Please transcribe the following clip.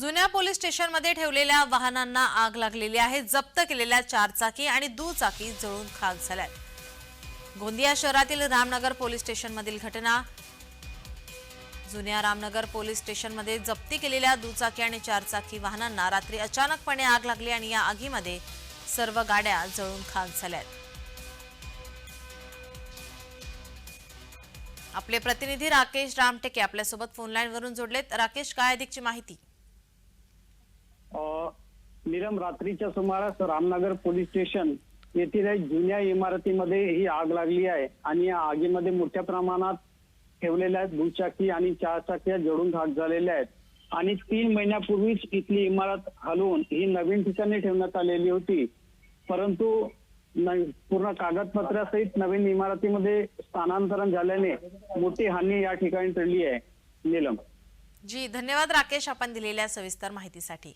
जुन्या पोलीस स्टेशनमध्ये ठेवलेल्या वाहनांना आग लागलेली आहे जप्त केलेल्या चारचाकी आणि दुचाकी जळून खाक झाल्यात. गोंदिया शहरातील रामनगर पोलीस स्टेशनमधील घटना जुन्या रामनगर पोलीस स्टेशनमध्ये जप्ती केलेल्या दुचाकी आणि चारचाकी वाहनांना रात्री अचानकपणे आग लागली आणि या आगीमध्ये सर्व गाड्या जळून खाक झाल्यात. आपले प्रतिनिधी राकेश रामटेके आपल्यासोबत फोनलाईनवरून जोडलेत. राकेश काय अधिकची माहिती? विलंब रात्रीच्या सुमारास रामनगर पोलीस स्टेशन येथील जुन्या इमारतीमध्ये ही आग लागली आहे. आणि या आगीमध्ये मोठ्या प्रमाणात ठेवलेल्या दुचाकी आणि चारचाक्या जळून खाक झालेल्या आहेत. आणि तीन महिन्यापूर्वीच इथली इमारत हलवून ही नवीन ठिकाणी ठेवण्यात आलेली होती. परंतु पूर्ण कागदपत्रासहित नवीन इमारतीमध्ये स्थानांतरण झाल्याने मोठी हानी या ठिकाणी टळली आहे. नीलम. जी धन्यवाद राकेश आपण दिलेल्या सविस्तर माहितीसाठी.